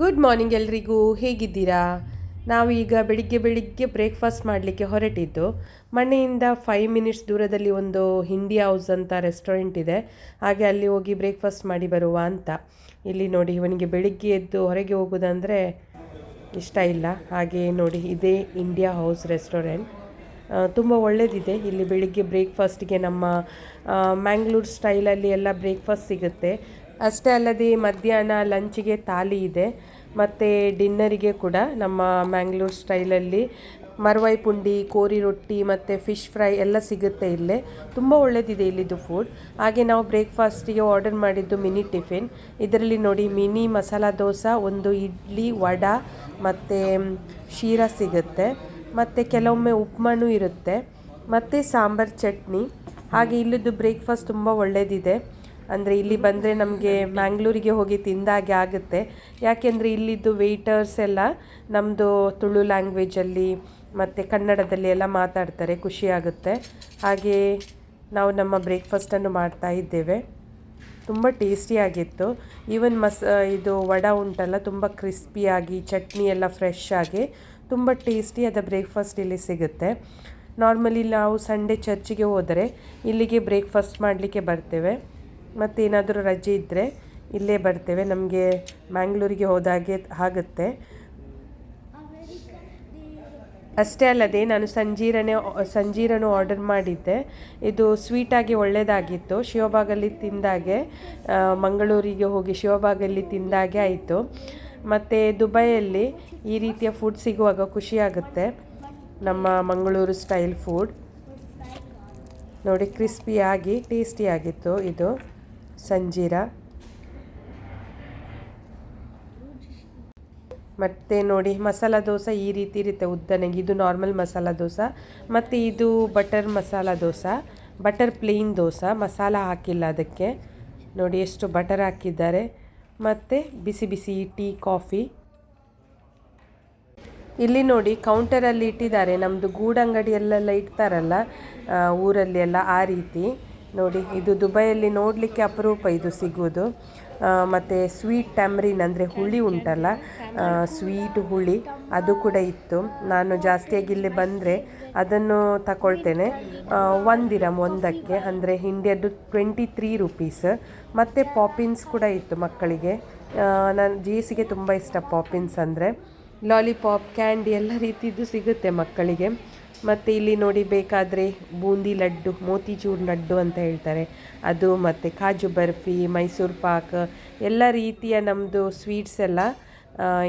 Good morning ಎಲ್ರಿಗೂ. ಹೇಗಿದ್ದೀರಾ? ನಾವು ಈಗ ಬೆಳಿಗ್ಗೆ ಬೆಳಿಗ್ಗೆ ಬ್ರೇಕ್ಫಾಸ್ಟ್ ಮಾಡಲಿಕ್ಕೆ ಹೊರಟಿದ್ದು, ಮನೆಯಿಂದ ಫೈವ್ ಮಿನಿಟ್ಸ್ ದೂರದಲ್ಲಿ ಒಂದು ಹಿಂಡಿ ಹೌಸ್ ಅಂತ ರೆಸ್ಟೋರೆಂಟ್ ಇದೆ. ಹಾಗೆ ಅಲ್ಲಿ ಹೋಗಿ ಬ್ರೇಕ್ಫಾಸ್ಟ್ ಮಾಡಿ ಬರುವ ಅಂತ. ಇಲ್ಲಿ ನೋಡಿ, ಇವನಿಗೆ ಬೆಳಿಗ್ಗೆ ಎದ್ದು ಹೊರಗೆ ಹೋಗೋದಂದರೆ ಇಷ್ಟ ಇಲ್ಲ. ಹಾಗೆ ನೋಡಿ, ಇದೇ ಇಂಡಿಯಾ ಹೌಸ್ ರೆಸ್ಟೋರೆಂಟ್ ತುಂಬ ಒಳ್ಳೆಯದಿದೆ ಇಲ್ಲಿ ಬೆಳಿಗ್ಗೆ ಬ್ರೇಕ್ಫಾಸ್ಟಿಗೆ ನಮ್ಮ ಮ್ಯಾಂಗ್ಳೂರ್ ಸ್ಟೈಲಲ್ಲಿ ಎಲ್ಲ ಬ್ರೇಕ್ಫಾಸ್ಟ್ ಸಿಗುತ್ತೆ. ಅಷ್ಟೇ ಅಲ್ಲದೆ ಮಧ್ಯಾಹ್ನ ಲಂಚಿಗೆ ತಾಲಿ ಇದೆ. ಮತ್ತು ಡಿನ್ನರಿಗೆ ಕೂಡ ನಮ್ಮ ಮ್ಯಾಂಗ್ಳೂರ್ ಸ್ಟೈಲಲ್ಲಿ ಮರವೈ ಪುಂಡಿ, ಕೋರಿ ರೊಟ್ಟಿ ಮತ್ತು ಫಿಶ್ ಫ್ರೈ ಎಲ್ಲ ಸಿಗುತ್ತೆ ಇಲ್ಲೇ. ತುಂಬ ಒಳ್ಳೆಯದಿದೆ ಇಲ್ಲಿದ್ದು ಫುಡ್ ಹಾಗೆ ನಾವು ಬ್ರೇಕ್ಫಾಸ್ಟಿಗೆ ಆರ್ಡರ್ ಮಾಡಿದ್ದು ಮಿನಿ ಟಿಫಿನ್. ಇದರಲ್ಲಿ ನೋಡಿ ಮಿನಿ ಮಸಾಲ ದೋಸೆ, ಒಂದು ಇಡ್ಲಿ ವಡ ಮತ್ತು ಶೀರಾ ಸಿಗುತ್ತೆ. ಮತ್ತು ಕೆಲವೊಮ್ಮೆ ಉಪ್ಮಾನೂ ಇರುತ್ತೆ. ಮತ್ತು ಸಾಂಬಾರು ಚಟ್ನಿ. ಹಾಗೆ ಇಲ್ಲಿದ್ದು ಬ್ರೇಕ್ಫಾಸ್ಟ್ ತುಂಬ ಒಳ್ಳೆಯದಿದೆ ಅಂದರೆ ಇಲ್ಲಿ ಬಂದರೆ ನಮಗೆ ಮ್ಯಾಂಗ್ಳೂರಿಗೆ ಹೋಗಿ ತಿಂದಾಗೆ ಆಗುತ್ತೆ. ಯಾಕೆಂದರೆ ಇಲ್ಲಿದ್ದು ವೆಯ್ಟರ್ಸ್ ಎಲ್ಲ ನಮ್ಮದು ತುಳು ಲ್ಯಾಂಗ್ವೇಜಲ್ಲಿ ಮತ್ತು ಕನ್ನಡದಲ್ಲಿ ಎಲ್ಲ ಮಾತಾಡ್ತಾರೆ ಖುಷಿಯಾಗುತ್ತೆ ಹಾಗೆ ನಾವು ನಮ್ಮ ಬ್ರೇಕ್ಫಾಸ್ಟನ್ನು ಮಾಡ್ತಾ ಇದ್ದೇವೆ. ತುಂಬ ಟೇಸ್ಟಿಯಾಗಿತ್ತು ಈವನ್ ಮಸ್, ಇದು ವಡ ಉಂಟಲ್ಲ, ತುಂಬ ಕ್ರಿಸ್ಪಿಯಾಗಿ ಚಟ್ನಿ ಎಲ್ಲ ಫ್ರೆಶ್ ಆಗಿ, ತುಂಬ ಟೇಸ್ಟಿಯಾದ ಬ್ರೇಕ್ಫಾಸ್ಟ್ ಇಲ್ಲಿ ಸಿಗುತ್ತೆ. ನಾರ್ಮಲಿ ನಾವು ಸಂಡೇ ಚರ್ಚಿಗೆ ಹೋದರೆ ಇಲ್ಲಿಗೆ ಬ್ರೇಕ್ಫಾಸ್ಟ್ ಮಾಡಲಿಕ್ಕೆ ಬರ್ತೇವೆ. ಮತ್ತು ಏನಾದರೂ ರಜೆ ಇದ್ದರೆ ಇಲ್ಲೇ ಬರ್ತೇವೆ. ನಮಗೆ ಮ್ಯಾಂಗ್ಳೂರಿಗೆ ಹೋದಾಗೆ ಆಗುತ್ತೆ. ಅಷ್ಟೇ ಅಲ್ಲದೆ ನಾನು ಸಂಜೀರನೇ, ಸಂಜೀರನು ಆರ್ಡರ್ ಮಾಡಿದ್ದೆ. ಇದು ಸ್ವೀಟಾಗಿ ಒಳ್ಳೆಯದಾಗಿತ್ತು ಶಿವಭಾಗಲ್ಲಿ ತಿಂದಾಗೆ ಮಂಗಳೂರಿಗೆ ಹೋಗಿ ಶಿವಭಾಗಲ್ಲಿ ತಿಂದಾಗೆ ಆಯಿತು. ಮತ್ತು ದುಬೈಯಲ್ಲಿ ಈ ರೀತಿಯ ಫುಡ್ ಸಿಗುವಾಗ ಖುಷಿಯಾಗುತ್ತೆ ನಮ್ಮ ಮಂಗಳೂರು ಸ್ಟೈಲ್ ಫುಡ್ ನೋಡಿ ಕ್ರಿಸ್ಪಿಯಾಗಿ ಟೇಸ್ಟಿಯಾಗಿತ್ತು ಇದು. ಸಂಜೀರ. ಮತ್ತು ನೋಡಿ, ಮಸಾಲ ದೋಸೆ ಈ ರೀತಿ ಇರುತ್ತೆ ಉದ್ದನೆಗೆ. ಇದು ನಾರ್ಮಲ್ ಮಸಾಲ ದೋಸೆ. ಮತ್ತು ಇದು butter masala dosa. Butter plain dosa. Masala ಹಾಕಿಲ್ಲ ಅದಕ್ಕೆ. ನೋಡಿ, ಎಷ್ಟು ಬಟರ್ ಹಾಕಿದ್ದಾರೆ. ಮತ್ತು ಬಿಸಿ ಬಿಸಿ ಟೀ, ಕಾಫಿ. ಇಲ್ಲಿ ನೋಡಿ ಕೌಂಟರಲ್ಲಿ ಇಟ್ಟಿದ್ದಾರೆ. ನಮ್ಮದು ಗೂಡಂಗಡಿಯಲ್ಲೆಲ್ಲ ಇಡ್ತಾರಲ್ಲ ಊರಲ್ಲಿ ಎಲ್ಲ ಆ ರೀತಿ. ನೋಡಿ, ಇದು ದುಬೈಯಲ್ಲಿ ನೋಡಲಿಕ್ಕೆ ಅಪರೂಪ ಇದು ಸಿಗೋದು ಮತ್ತು ಸ್ವೀಟ್ ಟ್ಯಾಮ್ರಿನ್ ಅಂದರೆ ಹುಳಿ ಉಂಟಲ್ಲ ಸ್ವೀಟ್ ಹುಳಿ, ಅದು ಕೂಡ ಇತ್ತು. ನಾನು ಜಾಸ್ತಿಯಾಗಿ ಇಲ್ಲಿ ಬಂದರೆ ಅದನ್ನು ತಗೊಳ್ತೇನೆ ಒಂದಿರಮ್ ಒಂದಕ್ಕೆ, ಅಂದರೆ ಹಿಂಡಿಯದ್ದು ಟ್ವೆಂಟಿ ತ್ರೀ ರುಪೀಸ್. ಮತ್ತು ಪಾಪಿನ್ಸ್ ಕೂಡ ಇತ್ತು ಮಕ್ಕಳಿಗೆ. ನಾನು ಜೀಸಿಗೆ ತುಂಬ ಇಷ್ಟ ಪಾಪಿನ್ಸ್ ಅಂದರೆ. ಲಾಲಿಪಾಪ್, ಕ್ಯಾಂಡಿ, ಎಲ್ಲ ರೀತಿಯದ್ದು ಸಿಗುತ್ತೆ ಮಕ್ಕಳಿಗೆ. ಮತ್ತು ಇಲ್ಲಿ ನೋಡಿ ಬೇಕಾದರೆ ಬೂಂದಿ ಲಡ್ಡು ಮೋತಿಚೂರ್ ಲಡ್ಡು ಅಂತ ಹೇಳ್ತಾರೆ. ಅದು ಮತ್ತು ಕಾಜು ಬರ್ಫಿ, ಮೈಸೂರು ಪಾಕ್, ಎಲ್ಲ ರೀತಿಯ ನಮ್ಮದು ಸ್ವೀಟ್ಸ್ ಎಲ್ಲ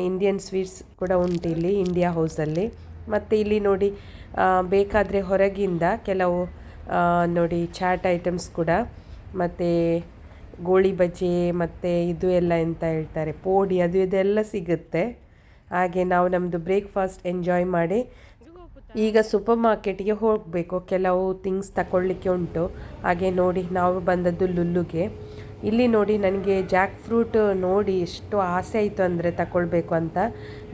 ಇಂಡಿಯನ್ ಸ್ವೀಟ್ಸ್ ಕೂಡ ಉಂಟು ಇಲ್ಲಿ ಇಂಡಿಯಾ ಹೌಸಲ್ಲಿ ಮತ್ತು ಇಲ್ಲಿ ನೋಡಿ ಬೇಕಾದರೆ ಹೊರಗಿಂದ ಕೆಲವು ನೋಡಿ ಚಾಟ್ ಐಟಮ್ಸ್ ಕೂಡ, ಮತ್ತು ಗೋಳಿ ಬಜೆ, ಮತ್ತು ಇದು ಎಲ್ಲ ಎಂತ ಹೇಳ್ತಾರೆ, ಪೋಡಿ ಅದು ಇದೆಲ್ಲ ಸಿಗುತ್ತೆ. ಹಾಗೆ ನಾವು ನಮ್ಮದು ಬ್ರೇಕ್ಫಾಸ್ಟ್ ಎಂಜಾಯ್ ಮಾಡಿ ಈಗ ಸೂಪರ್ ಮಾರ್ಕೆಟ್ಗೆ ಹೋಗಬೇಕು. ಕೆಲವು ಥಿಂಗ್ಸ್ ತಗೊಳ್ಳಿಕ್ಕೆ ಉಂಟು. ಹಾಗೆ ನೋಡಿ, ನಾವು ಬಂದದ್ದು ಲುಲ್ಲುಗೆ. ಇಲ್ಲಿ ನೋಡಿ, ನನಗೆ ಜಾಕ್ ಫ್ರೂಟ್ ನೋಡಿ ಎಷ್ಟು ಆಸೆ ಆಯಿತು ಅಂದರೆ ತಗೊಳ್ಬೇಕು ಅಂತ.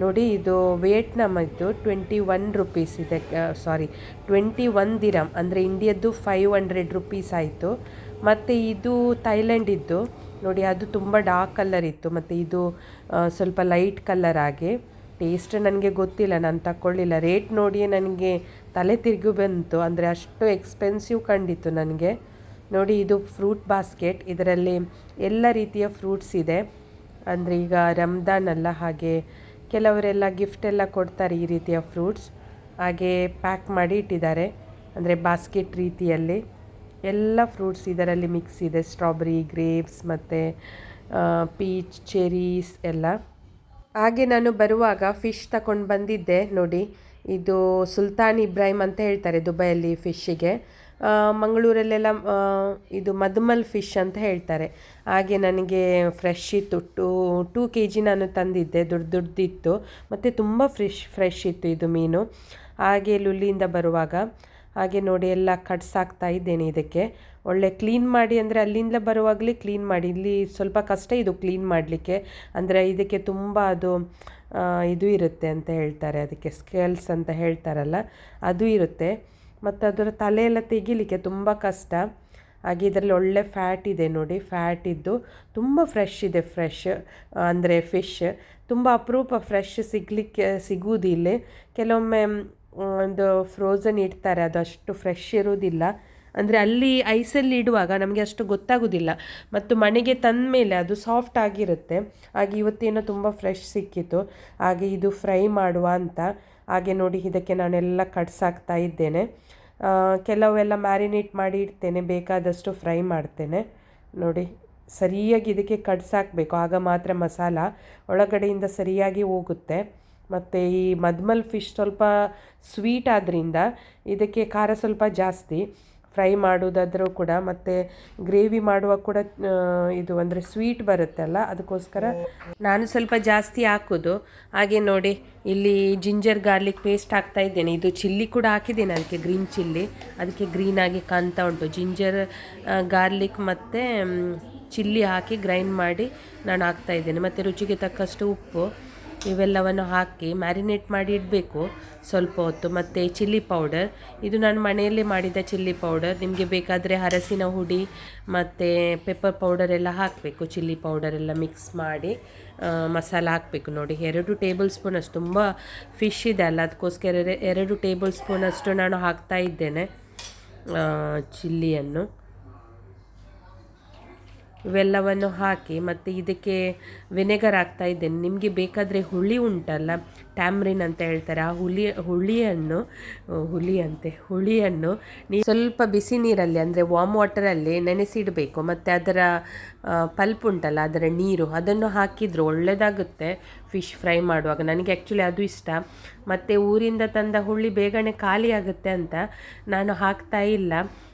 ನೋಡಿ, ಇದು ವಿಯೆಟ್ನಾಮ್ ಇತ್ತು ಟ್ವೆಂಟಿ ಒನ್ ರುಪೀಸ್ ಇದೆ. ಸಾರಿ ಟ್ವೆಂಟಿ ಒನ್ ದಿರಮ್ ಅಂದರೆ ಇಂಡಿಯದ್ದು ಫೈವ್ ಹಂಡ್ರೆಡ್ ರುಪೀಸ್ ಆಯಿತು. ಮತ್ತು ಇದು ಥೈಲ್ಯಾಂಡ್ ಇದ್ದು, ನೋಡಿ, ಅದು ತುಂಬ ಡಾರ್ಕ್ ಕಲರ್ ಇತ್ತು. ಮತ್ತು ಇದು ಸ್ವಲ್ಪ ಲೈಟ್ ಕಲರ್ ಆಗಿ ಟೇಸ್ಟ್ ನನಗೆ ಗೊತ್ತಿಲ್ಲ, ನಾನು ತಗೊಳ್ಳಿಲ್ಲ ರೇಟ್ ನೋಡಿಯೇ ನನಗೆ ತಲೆ ತಿರುಗಿ ಬಂತು. ಅಂದರೆ ಅಷ್ಟು ಎಕ್ಸ್ಪೆನ್ಸಿವ್ ಕಂಡಿತ್ತು ನನಗೆ. ನೋಡಿ, ಇದು ಫ್ರೂಟ್ ಬಾಸ್ಕೆಟ್ ಇದರಲ್ಲಿ ಎಲ್ಲ ರೀತಿಯ ಫ್ರೂಟ್ಸ್ ಇದೆ. ಅಂದರೆ ಈಗ ರಂಜಾನ್ ಅಲ್ಲ, ಹಾಗೆ ಕೆಲವರೆಲ್ಲ ಗಿಫ್ಟ್ ಎಲ್ಲ ಕೊಡ್ತಾರೆ ಈ ರೀತಿಯ ಫ್ರೂಟ್ಸ್ ಹಾಗೆ ಪ್ಯಾಕ್ ಮಾಡಿ ಇಟ್ಟಿದ್ದಾರೆ. ಅಂದರೆ ಬಾಸ್ಕೆಟ್ ರೀತಿಯಲ್ಲಿ. ಎಲ್ಲ ಫ್ರೂಟ್ಸ್ ಇದರಲ್ಲಿ ಮಿಕ್ಸ್ ಇದೆ. ಸ್ಟ್ರಾಬೆರಿ ಗ್ರೇಪ್ಸ್ ಮತ್ತು ಪೀಚ್ ಚೆರೀಸ್ ಎಲ್ಲ. ಹಾಗೆ ನಾನು ಬರುವಾಗ ಫಿಶ್ ತಗೊಂಡು ಬಂದಿದ್ದೆ ನೋಡಿ. ಇದು ಸುಲ್ತಾನ್ ಇಬ್ರಾಹಿಂ ಅಂತ ಹೇಳ್ತಾರೆ ದುಬೈಯಲ್ಲಿ ಫಿಶ್ಶಿಗೆ. ಮಂಗಳೂರಲ್ಲೆಲ್ಲ ಇದು ಮದುಮಲ್ ಫಿಶ್ ಅಂತ ಹೇಳ್ತಾರೆ. ಹಾಗೆ ನನಗೆ ಫ್ರೆಶ್ ಇತ್ತು. ಟೂ ಟೂ ಕೆ ಜಿ ನಾನು ತಂದಿದ್ದೆ, ದೊಡ್ಡ ದೊಡ್ಡದಿತ್ತು ಮತ್ತು ತುಂಬ ಫ್ರೆಶ್ ಫ್ರೆಶ್ ಇತ್ತು ಇದು ಮೀನು. ಹಾಗೆ ಲುಲ್ಲಿಯಿಂದ ಬರುವಾಗ. ಹಾಗೆ ನೋಡಿ ಎಲ್ಲ ಕಟ್ಸ್ ಹಾಕ್ತಾ ಇದ್ದೇನೆ ಇದಕ್ಕೆ. ಒಳ್ಳೆ ಕ್ಲೀನ್ ಮಾಡಿ ಅಂದರೆ ಅಲ್ಲಿಂದ ಬರುವಾಗಲೇ ಕ್ಲೀನ್ ಮಾಡಿ. ಇಲ್ಲಿ ಸ್ವಲ್ಪ ಕಷ್ಟ ಇದು ಕ್ಲೀನ್ ಮಾಡಲಿಕ್ಕೆ. ಅಂದರೆ ಇದಕ್ಕೆ ತುಂಬ ಅದು ಇದು ಇರುತ್ತೆ ಅಂತ ಹೇಳ್ತಾರೆ. ಅದಕ್ಕೆ ಸ್ಕೇಲ್ಸ್ ಅಂತ ಹೇಳ್ತಾರಲ್ಲ, ಅದು ಇರುತ್ತೆ. ಮತ್ತು ಅದರ ತಲೆಯೆಲ್ಲ ತೆಗಿಲಿಕ್ಕೆ ತುಂಬ ಕಷ್ಟ. ಹಾಗೆ ಇದರಲ್ಲಿ ಒಳ್ಳೆ ಫ್ಯಾಟ್ ಇದೆ ನೋಡಿ. ಫ್ಯಾಟ್ ಇದ್ದು ತುಂಬ ಫ್ರೆಶ್ ಇದೆ ಫ್ರೆಶ್ ಅಂದರೆ ಫಿಶ್ ತುಂಬ ಅಪರೂಪ ಫ್ರೆಶ್ ಸಿಗಲಿಕ್ಕೆ, ಸಿಗುವುದಿಲ್ಲ. ಕೆಲವೊಮ್ಮೆ ಒಂದು ಫ್ರೋಝನ್ ಇಡ್ತಾರೆ, ಅದು ಅಷ್ಟು ಫ್ರೆಶ್ ಇರೋದಿಲ್ಲ. ಅಂದರೆ ಅಲ್ಲಿ ಐಸಲ್ಲಿ ಇಡುವಾಗ ನಮಗೆ ಅಷ್ಟು ಗೊತ್ತಾಗೋದಿಲ್ಲ. ಮತ್ತು ಮನೆಗೆ ತಂದ ಮೇಲೆ ಅದು ಸಾಫ್ಟ್ ಆಗಿರುತ್ತೆ. ಹಾಗೆ ಇವತ್ತೇನೋ ತುಂಬ ಫ್ರೆಶ್ ಸಿಕ್ಕಿತ್ತು ಹಾಗೆ ಇದು ಫ್ರೈ ಮಾಡುವ ಅಂತ. ಹಾಗೆ ನೋಡಿ ಇದಕ್ಕೆ ನಾನೆಲ್ಲ ಕಟ್ಸಾಕ್ತಾ ಇದ್ದೇನೆ. ಕೆಲವೆಲ್ಲ ಮ್ಯಾರಿನೇಟ್ ಮಾಡಿ ಇಡ್ತೇನೆ, ಬೇಕಾದಷ್ಟು ಫ್ರೈ ಮಾಡ್ತೇನೆ. ನೋಡಿ, ಸರಿಯಾಗಿ ಇದಕ್ಕೆ ಕಡ್ಸಾಕಬೇಕು ಆಗ ಮಾತ್ರ ಮಸಾಲ ಒಳಗಡೆಯಿಂದ ಸರಿಯಾಗಿ ಹೋಗುತ್ತೆ. ಮತ್ತು ಈ ಮದ್ಮಲ್ ಫಿಶ್ ಸ್ವಲ್ಪ ಸ್ವೀಟ್ ಆದ್ದರಿಂದ ಇದಕ್ಕೆ ಖಾರ ಸ್ವಲ್ಪ ಜಾಸ್ತಿ. ಫ್ರೈ ಮಾಡೋದಾದರೂ ಕೂಡ ಮತ್ತು ಗ್ರೇವಿ ಮಾಡುವಾಗ ಕೂಡ ಇದು ಅಂದರೆ ಸ್ವೀಟ್ ಬರುತ್ತಲ್ಲ ಅದಕ್ಕೋಸ್ಕರ ನಾನು ಸ್ವಲ್ಪ ಜಾಸ್ತಿ ಹಾಕೋದು. ಹಾಗೆ ನೋಡಿ, ಇಲ್ಲಿ ಜಿಂಜರ್ ಗಾರ್ಲಿಕ್ ಪೇಸ್ಟ್ ಹಾಕ್ತಾ ಇದ್ದೇನೆ. ಇದು ಚಿಲ್ಲಿ ಕೂಡ ಹಾಕಿದ್ದೇನೆ ಅದಕ್ಕೆ ಗ್ರೀನ್ ಚಿಲ್ಲಿ ಅದಕ್ಕೆ ಗ್ರೀನಾಗಿ ಕಾಣ್ತಾ ಉಂಟು. ಜಿಂಜರ್ ಗಾರ್ಲಿಕ್ ಮತ್ತು ಚಿಲ್ಲಿ ಹಾಕಿ ಗ್ರೈಂಡ್ ಮಾಡಿ ನಾನು ಹಾಕ್ತಾ ಇದ್ದೇನೆ. ಮತ್ತು ರುಚಿಗೆ ತಕ್ಕಷ್ಟು ಉಪ್ಪು. ಇವೆಲ್ಲವನ್ನು ಹಾಕಿ ಮ್ಯಾರಿನೇಟ್ ಮಾಡಿ ಇಡಬೇಕು ಸ್ವಲ್ಪ ಹೊತ್ತು. ಮತ್ತು ಚಿಲ್ಲಿ ಪೌಡರ್. ಇದು ನಾನು ಮನೆಯಲ್ಲೇ ಮಾಡಿದ ಚಿಲ್ಲಿ ಪೌಡರ್. ನಿಮಗೆ ಬೇಕಾದರೆ ಅರಸಿನ ಹುಡಿ, ಮತ್ತು ಪೆಪ್ಪರ್ ಪೌಡರ್ ಎಲ್ಲ ಹಾಕಬೇಕು. ಚಿಲ್ಲಿ ಪೌಡರ್ ಎಲ್ಲ ಮಿಕ್ಸ್ ಮಾಡಿ ಮಸಾಲ ಹಾಕಬೇಕು. ನೋಡಿ, ಎರಡು ಟೇಬಲ್ ಸ್ಪೂನ್ ಅಷ್ಟು. ತುಂಬ ಫಿಶ್ ಇದೆ ಅಲ್ಲ, ಅದಕ್ಕೋಸ್ಕರ ಎರೆ- ಎರಡು ಟೇಬಲ್ ಸ್ಪೂನ್ ಅಷ್ಟು ನಾನು ಹಾಕ್ತಾ ಇದ್ದೇನೆ ಚಿಲ್ಲಿಯನ್ನು. ಇವೆಲ್ಲವನ್ನು ಹಾಕಿ ಮತ್ತು ಇದಕ್ಕೆ ವಿನೆಗರ್ ಹಾಕ್ತಾ ಇದ್ದೇನೆ. ನಿಮಗೆ ಬೇಕಾದರೆ ಹುಳಿ ಉಂಟಲ್ಲ, ಟ್ಯಾಮ್ರಿನ್ ಅಂತ ಹೇಳ್ತಾರೆ. ಆ ಹುಳಿ, ಹುಳಿಯನ್ನು ಹುಳಿ ಅಂತೆ ಹುಳಿಯನ್ನು ನೀವು ಸ್ವಲ್ಪ ಬಿಸಿ ನೀರಲ್ಲಿ, ಅಂದರೆ ವಾಮ್ ವಾಟರಲ್ಲಿ ನೆನೆಸಿಡಬೇಕು. ಮತ್ತು ಅದರ ಪಲ್ಪ್ ಉಂಟಲ್ಲ, ಅದರ ನೀರು, ಅದನ್ನು ಹಾಕಿದ್ರೆ ಒಳ್ಳೆಯದಾಗುತ್ತೆ ಫಿಶ್ ಫ್ರೈ ಮಾಡುವಾಗ. ನನಗೆ ಆ್ಯಕ್ಚುಲಿ ಅದು ಇಷ್ಟ. ಮತ್ತು ಊರಿಂದ ತಂದ ಹುಳಿ ಬೇಗನೆ ಖಾಲಿ ಆಗುತ್ತೆ ಅಂತ ನಾನು ಹಾಕ್ತಾ ಇಲ್ಲ.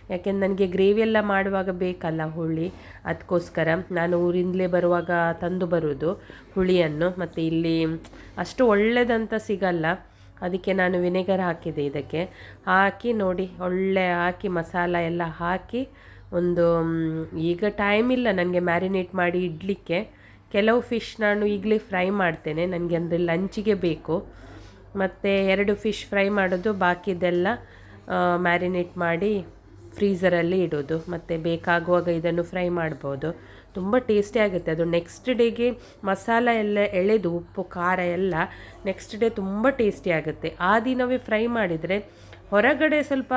ಯಾಕೆಂದ್ರೆ ನನಗೆ ಗ್ರೇವಿ ಎಲ್ಲ ಮಾಡುವಾಗ ಬೇಕಲ್ಲ ಹುಳಿ. ಅದಕ್ಕೋಸ್ಕರ ನಾನು ಊರಿಂದಲೇ ಬರುವಾಗ ತಂದು ಬರೋದು ಹುಳಿಯನ್ನು. ಮತ್ತು ಇಲ್ಲಿ ಅಷ್ಟು ಒಳ್ಳೆಯದಂತ ಸಿಗಲ್ಲ. ಅದಕ್ಕೆ ನಾನು ವಿನೆಗರ್ ಹಾಕಿದೆ ಇದಕ್ಕೆ. ಹಾಕಿ ನೋಡಿ, ಒಳ್ಳೆ ಹಾಕಿ ಮಸಾಲ ಎಲ್ಲ ಹಾಕಿ ಒಂದು ಈಗ ಟೈಮ್ ಇಲ್ಲ ನನಗೆ ಮ್ಯಾರಿನೇಟ್ ಮಾಡಿ ಇಡಲಿಕ್ಕೆ. ಕೆಲವು ಫಿಶ್ ನಾನು ಈಗಲೇ ಫ್ರೈ ಮಾಡ್ತೇನೆ. ನನಗೆ ಅಂದರೆ ಲಂಚಿಗೆ ಬೇಕು. ಮತ್ತು ಎರಡು ಫಿಶ್ ಫ್ರೈ ಮಾಡೋದು, ಬಾಕಿದೆಲ್ಲ ಮ್ಯಾರಿನೇಟ್ ಮಾಡಿ ಫ್ರೀಝರಲ್ಲಿ ಇಡೋದು, ಮತ್ತು ಬೇಕಾಗುವಾಗ ಇದನ್ನು ಫ್ರೈ ಮಾಡ್ಬೋದು. ತುಂಬ ಟೇಸ್ಟಿ ಆಗುತ್ತೆ. ಅದು ನೆಕ್ಸ್ಟ್ ಡೇಗೆ ಮಸಾಲ ಎಲ್ಲ ಎಳೆದು, ಉಪ್ಪು, ಖಾರ ಎಲ್ಲ ನೆಕ್ಸ್ಟ್ ಡೇ ತುಂಬ ಟೇಸ್ಟಿ ಆಗುತ್ತೆ. ಆ ದಿನವೇ ಫ್ರೈ ಮಾಡಿದರೆ ಹೊರಗಡೆ ಸ್ವಲ್ಪ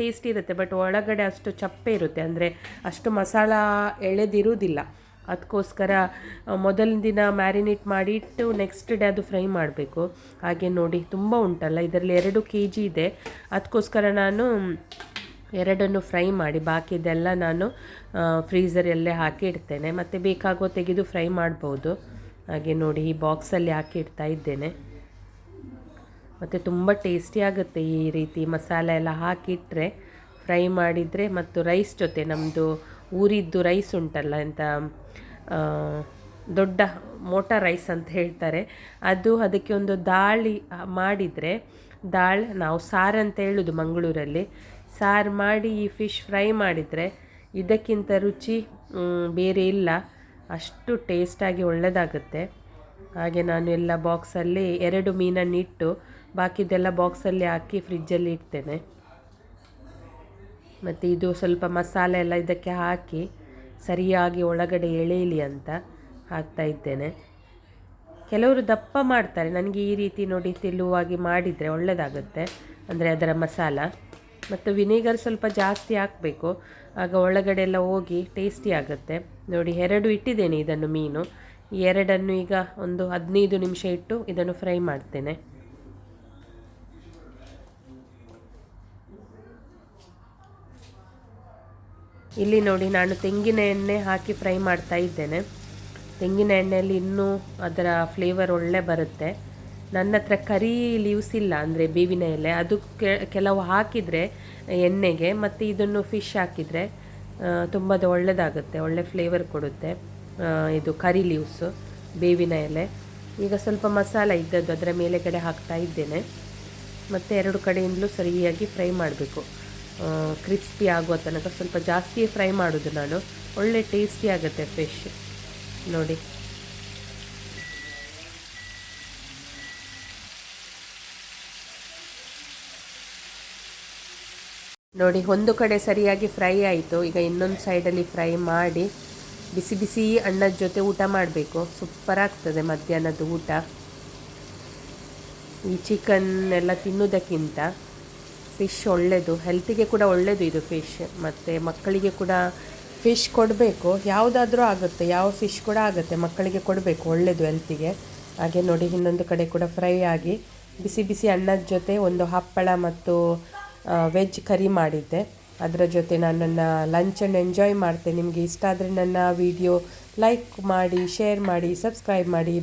ಟೇಸ್ಟಿ ಇರುತ್ತೆ, ಬಟ್ ಒಳಗಡೆ ಅಷ್ಟು ಚಪ್ಪೆ ಇರುತ್ತೆ. ಅಂದರೆ ಅಷ್ಟು ಮಸಾಲ ಎಳೆದಿರುವುದಿಲ್ಲ. ಅದಕ್ಕೋಸ್ಕರ ಮೊದಲಿನ ದಿನ ಮ್ಯಾರಿನೇಟ್ ಮಾಡಿ ಇಟ್ಟು ನೆಕ್ಸ್ಟ್ ಡೇ ಅದು ಫ್ರೈ ಮಾಡಬೇಕು. ಹಾಗೆ ನೋಡಿ, ತುಂಬ ಉಂಟಲ್ಲ? ಇದರಲ್ಲಿ ಎರಡು ಕೆ ಜಿ ಇದೆ. ಅದಕ್ಕೋಸ್ಕರ ನಾನು ಎರಡನ್ನು ಫ್ರೈ ಮಾಡಿ ಬಾಕಿದೆಲ್ಲ ನಾನು ಫ್ರೀಝರಲ್ಲೇ ಹಾಕಿ ಇಡ್ತೇನೆ. ಮತ್ತು ಬೇಕಾಗೋ ತೆಗೆದು ಫ್ರೈ ಮಾಡ್ಬೋದು. ಹಾಗೆ ನೋಡಿ, ಈ ಬಾಕ್ಸಲ್ಲಿ ಹಾಕಿ ಇಡ್ತಾ ಇದ್ದೇನೆ. ಮತ್ತು ತುಂಬ ಟೇಸ್ಟಿ ಆಗುತ್ತೆ ಈ ರೀತಿ ಮಸಾಲೆ ಎಲ್ಲ ಹಾಕಿಟ್ಟರೆ ಫ್ರೈ ಮಾಡಿದರೆ ಮತ್ತು ರೈಸ್ ಜೊತೆ ನಮ್ಮದು ಊರಿದ್ದು ರೈಸ್ ಉಂಟಲ್ಲ ಎಂಥ ದೊಡ್ಡ ಮೋಟಾ ರೈಸ್ ಅಂತ ಹೇಳ್ತಾರೆ. ಅದು ಅದಕ್ಕೆ ಒಂದು ದಾಳಿ ಮಾಡಿದರೆ, ದಾಳ್, ನಾವು ಸಾರು ಅಂತ ಹೇಳೋದು ಮಂಗಳೂರಲ್ಲಿ. ಸಾರು ಮಾಡಿ ಈ ಫಿಶ್ ಫ್ರೈ ಮಾಡಿದರೆ ಇದಕ್ಕಿಂತ ರುಚಿ ಬೇರೆ ಇಲ್ಲ. ಅಷ್ಟು ಟೇಸ್ಟಾಗಿ ಒಳ್ಳೆಯದಾಗುತ್ತೆ ಹಾಗೆ ನಾನು ಎಲ್ಲ ಬಾಕ್ಸಲ್ಲಿ ಎರಡು ಮೀನನ್ನು ಇಟ್ಟು ಬಾಕಿದೆಲ್ಲ ಬಾಕ್ಸಲ್ಲಿ ಹಾಕಿ ಫ್ರಿಜ್ಜಲ್ಲಿ ಇಡ್ತೇನೆ. ಮತ್ತು ಇದು ಸ್ವಲ್ಪ ಮಸಾಲೆ ಎಲ್ಲ ಇದಕ್ಕೆ ಹಾಕಿ ಸರಿಯಾಗಿ ಒಳಗಡೆ ಎಳೆಯಲಿ ಅಂತ ಹಾಕ್ತಾ ಇದ್ದೇನೆ. ಕೆಲವರು ದಪ್ಪ ಮಾಡ್ತಾರೆ. ನನಗೆ ಈ ರೀತಿ ನೋಡಿ ತೆಳುವಾಗಿ ಮಾಡಿದರೆ ಒಳ್ಳೆಯದಾಗುತ್ತೆ ಅಂದರೆ ಅದರ ಮಸಾಲ. ಮತ್ತು ವಿನೆಗರ್ ಸ್ವಲ್ಪ ಜಾಸ್ತಿ ಹಾಕಬೇಕು. ಆಗ ಒಳಗಡೆ ಎಲ್ಲ ಹೋಗಿ ಟೇಸ್ಟಿ ಆಗುತ್ತೆ. ನೋಡಿ, ಎರಡು ಇಟ್ಟಿದ್ದೇನೆ ಇದನ್ನು ಮೀನು. ಎರಡನ್ನು ಈಗ ಒಂದು ಹದಿನೈದು ನಿಮಿಷ ಇಟ್ಟು ಇದನ್ನು ಫ್ರೈ ಮಾಡ್ತೇನೆ. ಇಲ್ಲಿ ನೋಡಿ, ನಾನು ತೆಂಗಿನ ಎಣ್ಣೆ ಹಾಕಿ ಫ್ರೈ ಮಾಡ್ತಾ ಇದ್ದೇನೆ. ತೆಂಗಿನ ಎಣ್ಣೆಯಲ್ಲಿ ಇನ್ನೂ ಅದರ ಫ್ಲೇವರ್ ಒಳ್ಳೆ ಬರುತ್ತೆ. ನನ್ನ ಹತ್ರ ಕರಿ ಲೀವ್ಸ್ ಇಲ್ಲ ಅಂದರೆ ಬೇವಿನ ಎಲೆ, ಅದು ಕೆಲವು ಹಾಕಿದರೆ ಎಣ್ಣೆಗೆ ಮತ್ತು ಇದನ್ನು ಫಿಶ್ ಹಾಕಿದರೆ ತುಂಬ ಒಳ್ಳೆಯದಾಗುತ್ತೆ ಒಳ್ಳೆ ಫ್ಲೇವರ್ ಕೊಡುತ್ತೆ. ಇದು ಕರಿ ಲೀವ್ಸು ಬೇವಿನ ಎಲೆ. ಈಗ ಸ್ವಲ್ಪ ಮಸಾಲ ಇದ್ದದ್ದು ಅದರ ಮೇಲೆ ಕಡೆ ಹಾಕ್ತಾ ಇದ್ದೇನೆ. ಮತ್ತು ಎರಡು ಕಡೆಯಿಂದಲೂ ಸರಿಯಾಗಿ ಫ್ರೈ ಮಾಡಬೇಕು. ಕ್ರಿಸ್ಪಿ ಆಗುವ ತನಕ ಸ್ವಲ್ಪ ಜಾಸ್ತಿಯೇ ಫ್ರೈ ಮಾಡೋದು ನಾನು. ಒಳ್ಳೆ ಟೇಸ್ಟಿ ಆಗುತ್ತೆ ಫಿಶ್ ನೋಡಿ. ನೋಡಿ, ಒಂದು ಕಡೆ ಸರಿಯಾಗಿ ಫ್ರೈ ಆಯಿತು. ಈಗ ಇನ್ನೊಂದು ಸೈಡಲ್ಲಿ ಫ್ರೈ ಮಾಡಿ ಬಿಸಿ ಬಿಸಿ ಅಣ್ಣದ ಜೊತೆ ಊಟ ಮಾಡಬೇಕು. ಸೂಪರ್ ಆಗ್ತದೆ ಮಧ್ಯಾಹ್ನದ ಊಟ. ಈ ಚಿಕನ್ ಎಲ್ಲ ತಿನ್ನೋದಕ್ಕಿಂತ ಫಿಶ್ ಒಳ್ಳೆಯದು ಹೆಲ್ತಿಗೆ ಕೂಡ ಒಳ್ಳೆಯದು ಇದು ಫಿಶ್ ಮತ್ತು ಮಕ್ಕಳಿಗೆ ಕೂಡ ಫಿಶ್ ಕೊಡಬೇಕು. ಯಾವುದಾದ್ರೂ ಆಗುತ್ತೆ. ಯಾವ ಫಿಶ್ ಕೂಡ ಆಗುತ್ತೆ. ಮಕ್ಕಳಿಗೆ ಕೊಡಬೇಕು ಒಳ್ಳೆಯದು ಹೆಲ್ತಿಗೆ ಹಾಗೆ ನೋಡಿ, ಇನ್ನೊಂದು ಕಡೆ ಕೂಡ ಫ್ರೈ ಆಗಿ ಬಿಸಿ ಬಿಸಿ ಅನ್ನದ ಜೊತೆ ಒಂದು ಹಪ್ಪಳ ಮತ್ತು ವೆಜ್ ಕರಿ ಮಾಡಿದ್ದೆ. ಅದರ ಜೊತೆ ನಾನು ನನ್ನ ಲಂಚನ್ನು ಎಂಜಾಯ್ ಮಾಡ್ತೆ. ನಿಮಗೆ ಇಷ್ಟ ಆದರೆ ನನ್ನ ವಿಡಿಯೋ ಲೈಕ್ ಮಾಡಿ ಶೇರ್ ಮಾಡಿ ಸಬ್ಸ್ಕ್ರೈಬ್ ಮಾಡಿ.